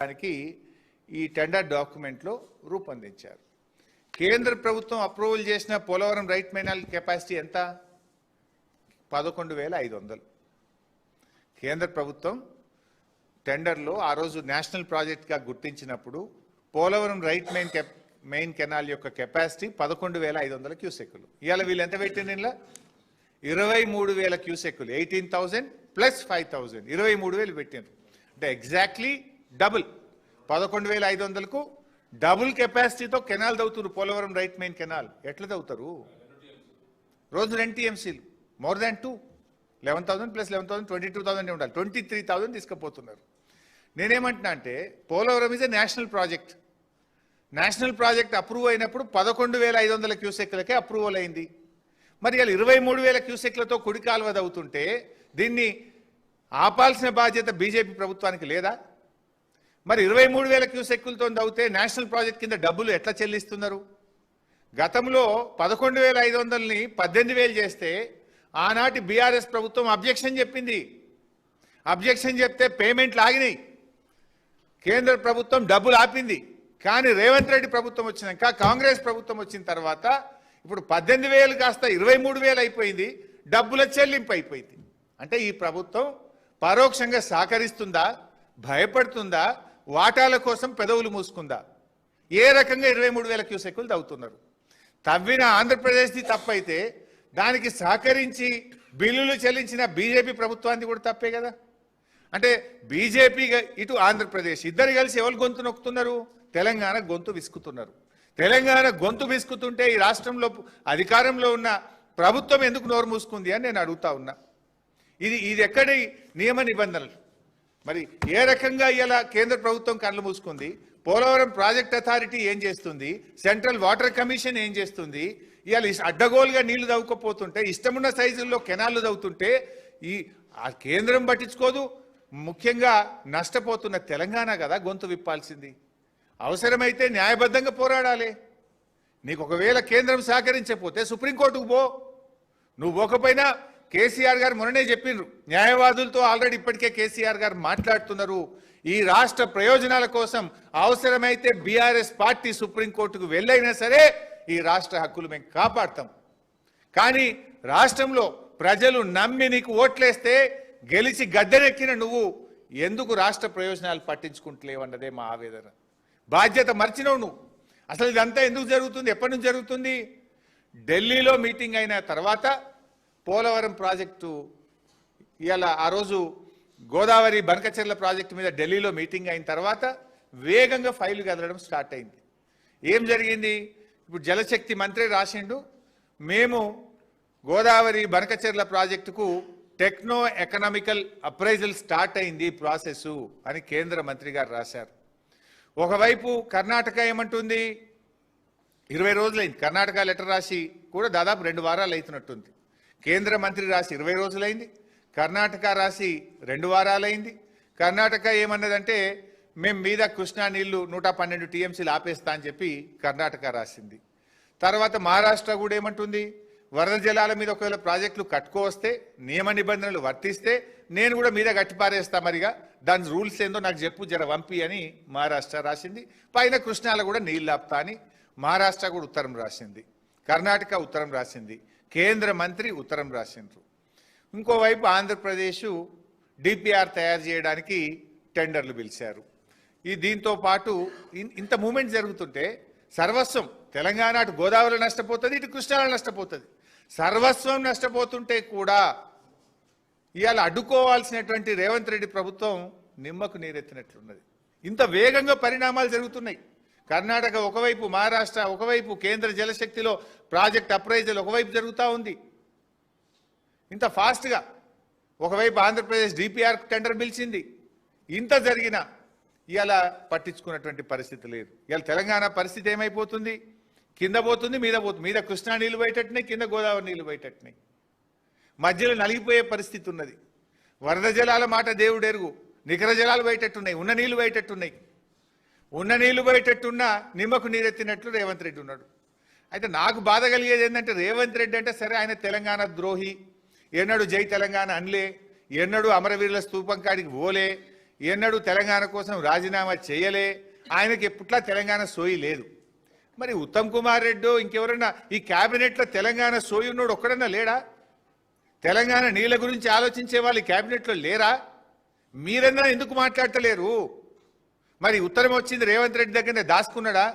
దానికి ఈ టెండర్ డాక్యుమెంట్లో రూపొందించారు. కేంద్ర ప్రభుత్వం అప్రూవల్ చేసిన పోలవరం రైట్ మైనాల్ కెపాసిటీ ఎంత? పదకొండు వేల ఐదు వందలు. కేంద్ర ప్రభుత్వం టెండర్లో ఆ రోజు నేషనల్ ప్రాజెక్ట్గా గుర్తించినప్పుడు Polavaram right main main canal యొక్క కెపాసిటీ పదకొండు వేల ఐదు వందల క్యూసెక్కులు. ఇవాళ వీళ్ళు ఎంత పెట్టింది ఇలా ఇరవై మూడు వేల క్యూసెక్కులు. Eighteen thousand plus five thousand. ఇరవై మూడు వేలు పెట్టిండ్రు. అంటే ఎగ్జాక్ట్లీ డబుల్. పదకొండు వేల ఐదు వందలకు డబుల్ కెపాసిటీతో కెనాల్ తవ్వుతారు పోలవరం రైట్ మెయిన్ కెనాల్. ఎట్లా తవ్వుతారు? రోజు రెండు టీఎంసీలు. More than two. Eleven thousand plus eleven thousand twenty two thousand ఉండాలి. ట్వంటీ త్రీ థౌసండ్ తీసుకుపోతున్నారు. నేనేమంటున్నా అంటే Polavaram is a national project national project approve అయినప్పుడు పదకొండు వేల ఐదు వందల క్యూసెక్లకే అప్రూవల్ అయింది. మరి ఇలా ఇరవై మూడు వేల క్యూసెక్లతో కుడి కాలువ దీన్ని ఆపాల్సిన బాధ్యత బీజేపీ ప్రభుత్వానికి లేదా? మరి ఇరవై మూడు వేల క్యూసెక్కులతో అవుతే నేషనల్ ప్రాజెక్ట్ కింద డబ్బులు ఎట్లా చెల్లిస్తున్నారు? గతంలో పదకొండు వేల ఐదు వందలని పద్దెనిమిది వేలు చేస్తే ఆనాటి బీఆర్ఎస్ ప్రభుత్వం అబ్జెక్షన్ చెప్పింది. అబ్జెక్షన్ చెప్తే పేమెంట్లు ఆగినాయి. కేంద్ర ప్రభుత్వం డబ్బులు ఆపింది. కానీ రేవంత్ రెడ్డి ప్రభుత్వం వచ్చినాక కాంగ్రెస్ ప్రభుత్వం వచ్చిన తర్వాత ఇప్పుడు పద్దెనిమిది వేలు కాస్త ఇరవై మూడు వేలు అయిపోయింది. డబ్బుల చెల్లింపు అయిపోయింది. అంటే ఈ ప్రభుత్వం పరోక్షంగా సహకరిస్తుందా? భయపడుతుందా? వాటాల కోసం పెదవులు మూసుకుందా? ఏ రకంగా ఇరవై మూడు వేల క్యూసెక్కులు తవ్వుతున్నారు? తవ్విన ఆంధ్రప్రదేశ్ది తప్పైతే దానికి సహకరించి బిల్లులు చెల్లించిన బీజేపీ ప్రభుత్వానికి కూడా తప్పే కదా? అంటే బీజేపీ ఇటు ఆంధ్రప్రదేశ్ ఇద్దరు కలిసి ఎవరు గొంతు నొక్కుతున్నారు? తెలంగాణ గొంతు విసుకుతున్నారు. తెలంగాణ గొంతు విసుకుతుంటే ఈ రాష్ట్రంలో అధికారంలో ఉన్న ప్రభుత్వం ఎందుకు నోరు మూసుకుంది అని నేను అడుగుతా ఉన్నా. ఇది ఇది ఎక్కడి నియమ నిబంధనలు? మరి ఏ రకంగా ఇలా కేంద్ర ప్రభుత్వం కళ్ళు మూసుకుంది? పోలవరం ప్రాజెక్ట్ అథారిటీ ఏం చేస్తుంది? సెంట్రల్ వాటర్ కమిషన్ ఏం చేస్తుంది? ఇవాళ అడ్డగోలుగా నీళ్ళు తవ్వుకపోతుంటే ఇష్టమున్న సైజుల్లో కెనాళ్ళు తవ్వుతుంటే ఈ ఆ కేంద్రం పట్టించుకోదు. ముఖ్యంగా నష్టపోతున్న తెలంగాణ కదా గొంతు విప్పాల్సింది. అవసరమైతే న్యాయబద్ధంగా పోరాడాలి. నీకు ఒకవేళ కేంద్రం సహకరించకపోతే సుప్రీంకోర్టుకు పో. నువ్వు పోకపోయినా కేసీఆర్ గారు మొన్ననే చెప్పిండ్రు న్యాయవాదులతో ఆల్రెడీ ఇప్పటికే కేసీఆర్ గారు మాట్లాడుతున్నారు. ఈ రాష్ట్ర ప్రయోజనాల కోసం అవసరమైతే బీఆర్ఎస్ పార్టీ సుప్రీంకోర్టుకు వెళ్ళైనా సరే ఈ రాష్ట్ర హక్కులు మేము కాపాడతాం. కానీ రాష్ట్రంలో ప్రజలు నమ్మి నీకు ఓట్లేస్తే గెలిచి గద్దెనెక్కిన నువ్వు ఎందుకు రాష్ట్ర ప్రయోజనాలు పట్టించుకుంటలేవన్నదే మా ఆవేదన. బాధ్యత మర్చినవు నువ్వు. అసలు ఇదంతా ఎందుకు జరుగుతుంది? ఎప్పటి నుంచి జరుగుతుంది? ఢిల్లీలో మీటింగ్ అయిన తర్వాత పోలవరం ప్రాజెక్టు ఇవాళ ఆ రోజు గోదావరి బనకచెర్ల ప్రాజెక్టు మీద ఢిల్లీలో మీటింగ్ అయిన తర్వాత వేగంగా ఫైలు కదలడం స్టార్ట్ అయింది. ఏం జరిగింది? ఇప్పుడు జలశక్తి మంత్రి రాసిండు మేము గోదావరి బనకచెర్ల ప్రాజెక్టుకు టెక్నో ఎకనామికల్ అప్రైజల్ స్టార్ట్ అయింది ప్రాసెస్ అని కేంద్ర మంత్రి గారు రాశారు. ఒకవైపు కర్ణాటక ఏమంటుంది? ఇరవై రోజులైంది. కర్ణాటక లెటర్ రాసి కూడా దాదాపు రెండు వారాలు అవుతున్నట్టుంది. కేంద్ర మంత్రి రాసి ఇరవై రోజులైంది కర్ణాటక రాసి రెండు వారాలైంది. కర్ణాటక ఏమన్నదంటే మేము మీద కృష్ణా నీళ్ళు నూట పన్నెండు టీఎంసీలు ఆపేస్తా అని చెప్పి కర్ణాటక రాసింది. తర్వాత మహారాష్ట్ర కూడా ఏమంటుంది వరద జలాల మీద ఒకవేళ ప్రాజెక్టులు కట్టుకోవస్తే నియమ నిబంధనలు వర్తిస్తే నేను కూడా మీద గట్టిపారేస్తా మరిగా దాని రూల్స్ ఏందో నాకు చెప్పు జర వంపి అని మహారాష్ట్ర రాసింది. పైన కృష్ణాలో కూడా నీళ్ళు ఆపుతా అని మహారాష్ట్ర కూడా ఉత్తరం రాసింది. కర్ణాటక ఉత్తరం రాసింది. కేంద్ర మంత్రి ఉత్తరం రాసిండ్రు. ఇంకోవైపు ఆంధ్రప్రదేశ్ డిపిఆర్ తయారు చేయడానికి టెండర్లు పిలిచారు. ఈ దీంతో పాటు ఇంత మూమెంట్ జరుగుతుంటే సర్వస్వం తెలంగాణ అటు గోదావరి నష్టపోతుంది ఇటు కృష్ణాలో నష్టపోతుంది. సర్వస్వం నష్టపోతుంటే కూడా ఇవాళ అడ్డుకోవాల్సినటువంటి రేవంత్ రెడ్డి ప్రభుత్వం నిమ్మకు నీరెత్తినట్లున్నది. ఇంత వేగంగా పరిణామాలు జరుగుతున్నాయి. కర్ణాటక ఒకవైపు మహారాష్ట్ర ఒకవైపు కేంద్ర జలశక్తిలో ప్రాజెక్ట్ అప్రైజల్ ఒకవైపు జరుగుతూ ఉంది. ఇంత ఫాస్ట్గా ఒకవైపు ఆంధ్రప్రదేశ్ డిపిఆర్ టెండర్ పిలిచింది. ఇంత జరిగిన ఇవాళ పట్టించుకున్నటువంటి పరిస్థితి లేదు. ఇవాళ తెలంగాణ పరిస్థితి ఏమైపోతుంది? కింద పోతుంది మీద పోతుంది. మీద కృష్ణా నీళ్ళు బయటట్టున్నాయి కింద గోదావరి నీళ్ళు బయటట్టున్నాయి మధ్యలో నలిగిపోయే పరిస్థితి ఉన్నది. వరద జలాల మాట దేవుడెరుగు. నికర జలాలు బయటట్టున్నాయి ఉన్న నీళ్ళు బయటట్టున్నాయి ఉన్న నీళ్ళు పోయేటట్టున్నా నిమ్మకు నీరెత్తినట్లు రేవంత్ రెడ్డి ఉన్నాడు. అయితే నాకు బాధ కలిగేది ఏంటంటే రేవంత్ రెడ్డి అంటే సరే ఆయన తెలంగాణ ద్రోహి ఎన్నడు జై తెలంగాణ అనలే ఎన్నడు అమరవీరుల స్తూపం కాడికి పోలే ఎన్నడూ తెలంగాణ కోసం రాజీనామా చేయలే ఆయనకి ఎప్పుట్లా తెలంగాణ సోయి లేదు. మరి ఉత్తమ్ కుమార్ రెడ్డి ఇంకెవరన్నా ఈ క్యాబినెట్లో తెలంగాణ సోయి ఉన్నోడు ఒక్కడన్నా లేడా? తెలంగాణ నీళ్ళ గురించి ఆలోచించే వాళ్ళు ఈ క్యాబినెట్లో లేరా? మీరన్నా ఎందుకు మాట్లాడతలేరు? మరి ఉత్తరం వచ్చింది రేవంత్ రెడ్డి దగ్గరనే దాచుకున్నాడా?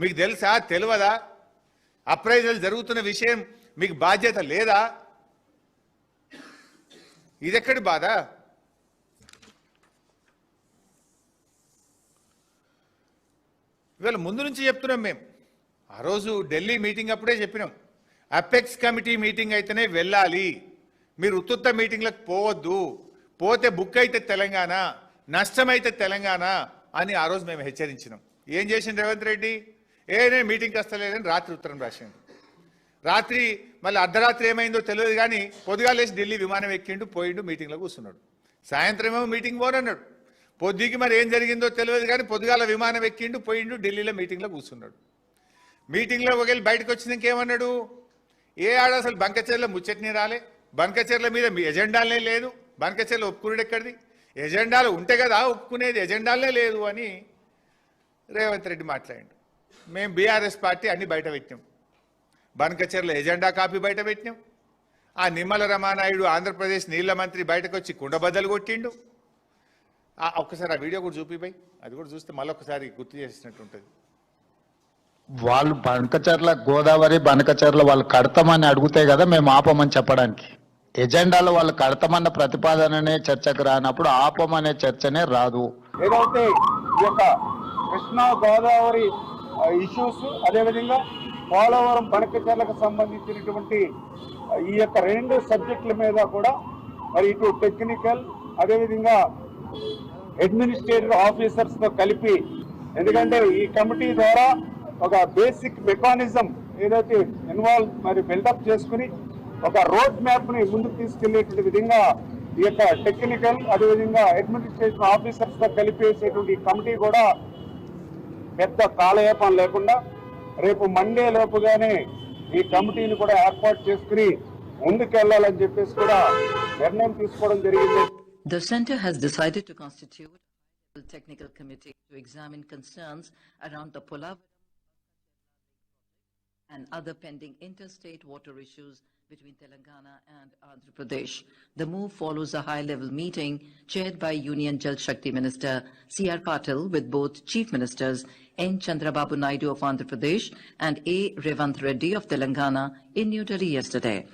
మీకు తెలుసా? తెలియదా? అప్రైజల్ జరుగుతున్న విషయం మీకు బాధ్యత లేదా? ఇదెక్కడి బాధ? ఇవాళ ముందు నుంచి చెప్తున్నాం మేము ఆ రోజు ఢిల్లీ మీటింగ్ అప్పుడే చెప్పినాం. అపెక్స్ కమిటీ మీటింగ్ అయితేనే వెళ్ళాలి. మీరు ఉత్తుత్త మీటింగ్లకు పోవద్దు. పోతే బుక్ అయితే తెలంగాణ నష్టమైతే తెలంగాణ. అని ఆ రోజు మేము హెచ్చరించినాం. ఏం చేసింది రేవంత్ రెడ్డి? ఏ నేను మీటింగ్కి వస్తలేదని రాత్రి ఉత్తరం రాసిండు. రాత్రి మళ్ళీ అర్ధరాత్రి ఏమైందో తెలియదు కానీ పొద్దుగా లేచి ఢిల్లీ విమానం ఎక్కిండు పోయిండు మీటింగ్లో కూర్చున్నాడు. సాయంత్రం ఏమో మీటింగ్ పోనన్నాడు. పొద్దుకి మరి ఏం జరిగిందో తెలియదు కానీ పొద్దుగాల విమానం ఎక్కిండు పోయిండు ఢిల్లీలో మీటింగ్లో కూర్చున్నాడు. మీటింగ్లో ఒకవేళ బయటకు వచ్చినాక ఏమన్నాడు ఏ ఆడ అసలు బంకచర్ల ముచ్చట్ని రాలే? బంకచర్ల మీద మీ ఎజెండాలనే లేదు. బంకచర్ల ఒప్పుకునేది ఎక్కడిది? ఎజెండాలు ఉంటే కదా ఒప్పుకునేది ఎజెండాలే లేదు అని రేవంత్ రెడ్డి మాట్లాడిండు. మేము బీఆర్ఎస్ పార్టీ అన్ని బయట పెట్టినాం. బనకచర్ల ఎజెండా కాపీ బయట పెట్టినాం. ఆ నిమ్మల రమానాయుడు ఆంధ్రప్రదేశ్ నీళ్ళ మంత్రి బయటకు వచ్చి కుండబద్దలు కొట్టిండు. ఒక్కసారి ఆ వీడియో కూడా చూపిపోయి అది కూడా చూస్తే మళ్ళొకసారి గుర్తు చేసినట్టు ఉంటుంది. వాళ్ళు బనకచర్ల గోదావరి బనకచర్ల వాళ్ళు కడతామని అడిగితే కదా మేము ఆపమని చెప్పడానికి. ఎజెండాలో వాళ్ళు కడతామన్న ప్రతిపాదననే చర్చకు రానప్పుడు ఆపమనే చర్చనే రాదు. ఏదైతే ఈ యొక్క కృష్ణా గోదావరి ఇష్యూస్ అదేవిధంగా పోలవరం పనకచర్లకు సంబంధించినటువంటి ఈ యొక్క రెండు సబ్జెక్టుల మీద కూడా మరి ఇటు టెక్నికల్ అదేవిధంగా అడ్మినిస్ట్రేటివ్ ఆఫీసర్స్తో కలిపి ఎందుకంటే ఈ కమిటీ ద్వారా ఒక బేసిక్ మెకానిజం ఏదైతే ఇన్వాల్వ్ మరి బిల్డప్ చేసుకుని ఒక రోడ్ మ్యాప్ ని ముందుకు తీసుకెళ్లేటువంటి విధంగా ఈ యొక్క టెక్నికల్ అదేవిధంగా అడ్మినిస్ట్రేటివ్ ఆఫీసర్స్ తో కలిపేసేటువంటి ఈ కమిటీ కూడా పెద్ద కాలయాపం లేకుండా రేపు మండే లోపుగానే ఈ కమిటీని కూడా ఏర్పాటు చేసుకుని ముందుకెళ్లాలని చెప్పేసి కూడా నిర్ణయం తీసుకోవడం జరిగింది The Centre has decided to constitute a technical committee to examine concerns around the Polavaram and other pending interstate water issues between Telangana and Andhra Pradesh. The move follows a high-level meeting chaired by Union Jal Shakti Minister C.R. Patil with both Chief Ministers N. Chandrababu Naidu of Andhra Pradesh and A. Revant Reddy of Telangana in New Delhi yesterday.